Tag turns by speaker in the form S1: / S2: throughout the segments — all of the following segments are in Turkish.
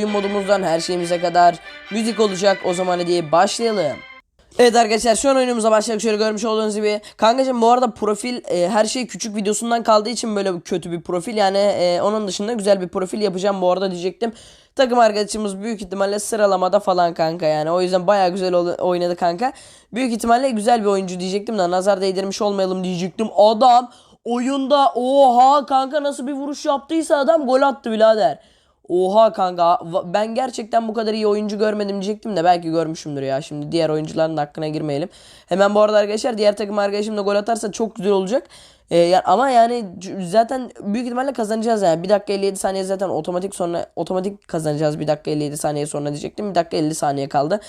S1: Oyun modumuzdan her şeyimize kadar müzik olacak o zaman diye başlayalım. Evet arkadaşlar şu an oyunumuza başladık şöyle görmüş olduğunuz gibi. Kankacığım bu arada profil e, her şey küçük videosundan kaldığı için böyle kötü bir profil. Yani e, onun dışında güzel bir profil yapacağım bu arada diyecektim. Takım arkadaşımız büyük ihtimalle sıralamada falan kanka yani. O yüzden baya güzel oynadı kanka. Büyük ihtimalle güzel bir oyuncu diyecektim de nazar değdirmiş olmayalım diyecektim. Adam oyunda oha kanka nasıl bir vuruş yaptıysa adam gol attı birader. Oha kanka ben gerçekten bu kadar iyi oyuncu görmedim diyecektim de belki görmüşümdür ya. Şimdi diğer oyuncuların hakkına girmeyelim. Hemen bu arada arkadaşlar diğer takım arkadaşım da gol atarsa çok güzel olacak. Ee, ya- ama yani zaten büyük ihtimalle kazanacağız yani. 1 dakika 57 saniye zaten otomatik sonra otomatik kazanacağız 1 dakika 57 saniye sonra diyecektim. 1 dakika 50 saniye kaldı.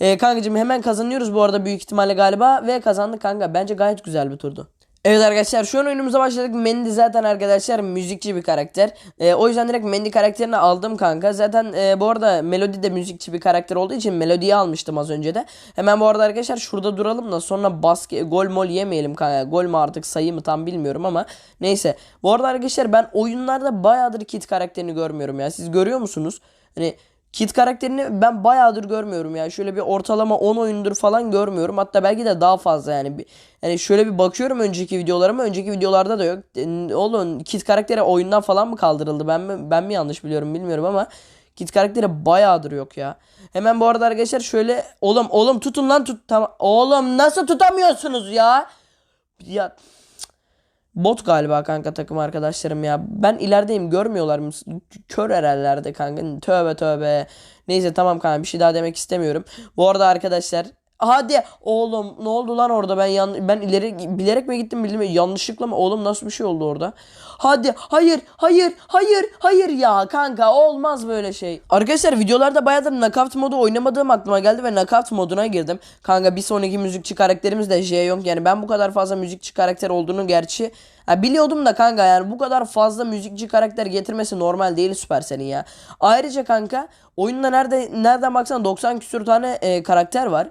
S1: Ee, kankacığım hemen kazanıyoruz bu arada büyük ihtimalle galiba ve kazandık kanka. Bence gayet güzel bir turdu. Evet arkadaşlar şu an oyunumuza başladık. Mendy zaten arkadaşlar müzikçi bir karakter. Ee, o yüzden direkt Mendy karakterini aldım kanka. Zaten e, bu arada Melody de müzikçi bir karakter olduğu için Melody'yi almıştım az önce de. Hemen bu arada arkadaşlar şurada duralım da sonra basket gol mol yemeyelim kanka. Gol mü artık sayı mı tam bilmiyorum ama neyse. Bu arada arkadaşlar ben oyunlarda bayağıdır Kit karakterini görmüyorum ya. Siz görüyor musunuz? Hani Kit karakterini ben bayağıdır görmüyorum ya. Şöyle bir ortalama 10 oyundur falan görmüyorum. Hatta belki de daha fazla yani. Yani şöyle bir bakıyorum önceki videolarıma. Önceki videolarda da yok. E, Oğlum Kit karakteri oyundan falan mı kaldırıldı? Ben mi, ben mi yanlış biliyorum bilmiyorum ama Kit karakteri bayağıdır yok ya. Hemen bu arada arkadaşlar şöyle oğlum oğlum tutun lan tut tamam. Oğlum nasıl tutamıyorsunuz ya? Ya Bot galiba kanka takım arkadaşlarım ya. Ben ilerideyim görmüyorlar mı? Kör herhallerde kanka. Tövbe tövbe. Neyse tamam kanka bir şey daha demek istemiyorum. Bu arada arkadaşlar Hadi oğlum ne oldu lan orada? Ben yan ben ileri bilerek mi gittim bilmiyorum yanlışlıkla mı? Oğlum nasıl bir şey oldu orada? Hadi hayır hayır hayır hayır ya kanka olmaz böyle şey. Arkadaşlar videolarda bayağıdır knockout modu oynamadığım aklıma geldi ve knockout moduna girdim. Kanka bir sonraki müzikçi karakterimiz de Jaeyoung yani ben bu kadar fazla müzikçi karakter olduğunu gerçi Ha biliyordum da kanka yani bu kadar fazla müzikçi karakter getirmesi normal değil Supercell'in ya. Ayrıca kanka oyunda nerede nereden baksan 90 küsür tane e, karakter var.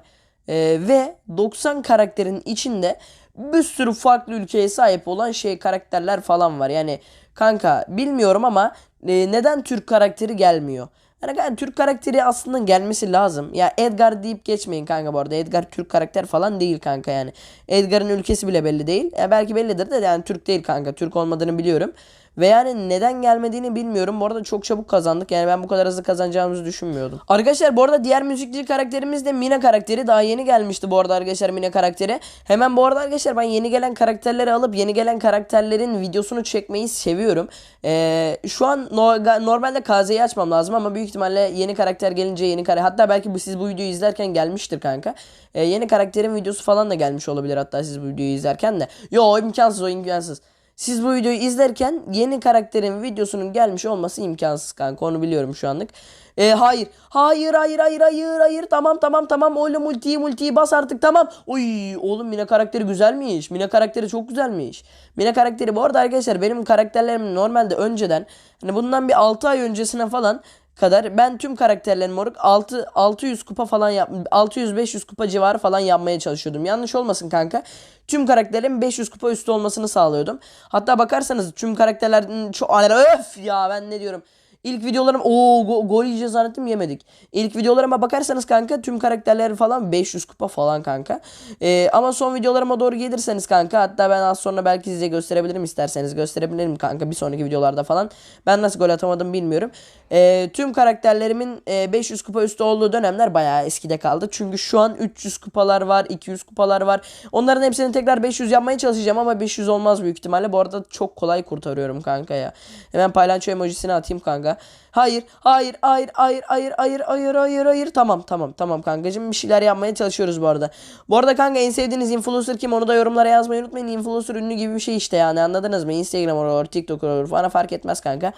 S1: E, ve 90 karakterin içinde bir sürü farklı ülkeye sahip olan şey karakterler falan var. Yani kanka bilmiyorum ama e, neden Türk karakteri gelmiyor? Yani kanka Türk karakteri aslında gelmesi lazım. Ya Edgar deyip geçmeyin kanka bu arada. Edgar Türk karakter falan değil kanka yani. Edgar'ın ülkesi bile belli değil. Ya belki bellidir de yani Türk değil kanka. Türk olmadığını biliyorum. Ve yani neden gelmediğini bilmiyorum. Bu arada çok çabuk kazandık. Yani ben bu kadar hızlı kazanacağımızı düşünmüyordum. Arkadaşlar bu arada diğer müzikçi karakterimiz de Mina karakteri. Daha yeni gelmişti bu arada arkadaşlar Mina karakteri. Hemen bu arada arkadaşlar ben yeni gelen karakterleri alıp yeni gelen karakterlerin videosunu çekmeyi seviyorum. Ee, şu an no- normalde KZ'yi açmam lazım ama büyük ihtimalle yeni karakter gelince yeni karakter. Hatta belki bu siz bu videoyu izlerken gelmiştir kanka. Ee, yeni karakterin videosu falan da gelmiş olabilir hatta siz bu videoyu izlerken de. Yo imkansız o imkansız. Siz bu videoyu izlerken yeni karakterin videosunun gelmiş olması imkansız kanka onu biliyorum şu anlık. Ee, hayır. Hayır hayır hayır hayır hayır. Tamam tamam tamam oğlum multiyi multiyi bas artık tamam. Oy oğlum Mina karakteri güzelmiş. Mina karakteri çok güzelmiş. Mina karakteri bu arada arkadaşlar benim karakterlerim normalde önceden hani bundan bir 6 ay öncesine falan kadar ben tüm karakterlerim moruk 6 600 kupa falan yap 600 500 kupa civarı falan yapmaya çalışıyordum. Yanlış olmasın kanka. Tüm karakterlerin 500 kupa üstü olmasını sağlıyordum. Hatta bakarsanız tüm karakterlerin çok öf ya ben ne diyorum. İlk videolarım o go, gol yiyeceğiz zannettim yemedik. İlk videolarıma bakarsanız kanka tüm karakterler falan 500 kupa falan kanka. Ee, ama son videolarıma doğru gelirseniz kanka hatta ben az sonra belki size gösterebilirim isterseniz gösterebilirim kanka bir sonraki videolarda falan. Ben nasıl gol atamadım bilmiyorum. Ee, tüm karakterlerimin e, 500 kupa üstü olduğu dönemler bayağı eskide kaldı. Çünkü şu an 300 kupalar var 200 kupalar var. Onların hepsini tekrar 500 yapmaya çalışacağım ama 500 olmaz büyük ihtimalle. Bu arada çok kolay kurtarıyorum kanka ya. Hemen paylaşıyor emojisini atayım kanka. Hayır, hayır, hayır, hayır, hayır, hayır, hayır, hayır, hayır. Tamam, tamam, tamam kankacığım. Bir şeyler yapmaya çalışıyoruz bu arada. Bu arada kanka en sevdiğiniz influencer kim? Onu da yorumlara yazmayı unutmayın. Influencer ünlü gibi bir şey işte yani anladınız mı? Instagram olur, TikTok olur bana fark etmez kanka.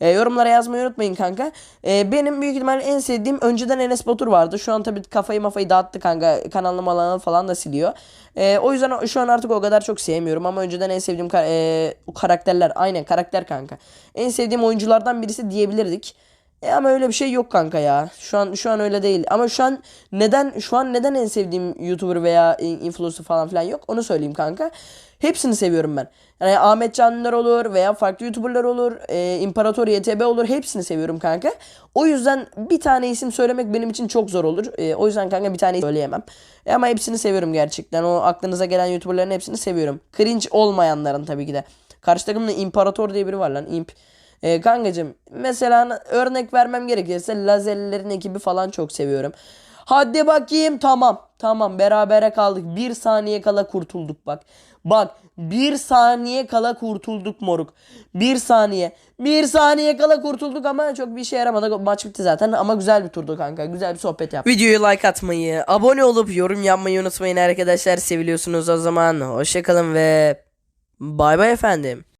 S1: E, yorumlara yazmayı unutmayın kanka. E, benim büyük ihtimalle en sevdiğim önceden Enes Batur vardı. Şu an tabii kafayı mafayı dağıttı kanka. Kanalını malanı falan da siliyor. E, o yüzden şu an artık o kadar çok sevmiyorum ama önceden en sevdiğim ka- e, karakterler aynen karakter kanka. En sevdiğim oyunculardan birisi diyebilirdik. E ama öyle bir şey yok kanka ya. Şu an şu an öyle değil. Ama şu an neden şu an neden en sevdiğim YouTuber veya in- influencer falan filan yok. Onu söyleyeyim kanka. Hepsini seviyorum ben. Yani Ahmet Canlılar olur veya farklı YouTuber'lar olur. E, İmparator YTB olur. Hepsini seviyorum kanka. O yüzden bir tane isim söylemek benim için çok zor olur. E, o yüzden kanka bir tane söyleyemem. E, ama hepsini seviyorum gerçekten. O aklınıza gelen YouTuber'ların hepsini seviyorum. Cringe olmayanların tabii ki de. Karşı takımda İmparator diye biri var lan. İmp. E, kankacım mesela örnek vermem gerekirse Lazerlilerin ekibi falan çok seviyorum. Hadi bakayım tamam tamam berabere kaldık. Bir saniye kala kurtulduk bak. Bak bir saniye kala kurtulduk moruk. Bir saniye. Bir saniye kala kurtulduk ama çok bir işe yaramadı. Maç bitti zaten ama güzel bir turdu kanka. Güzel bir sohbet yaptık. Videoyu like atmayı, abone olup yorum yapmayı unutmayın arkadaşlar. Seviliyorsunuz o zaman. Hoşçakalın ve bay bay efendim.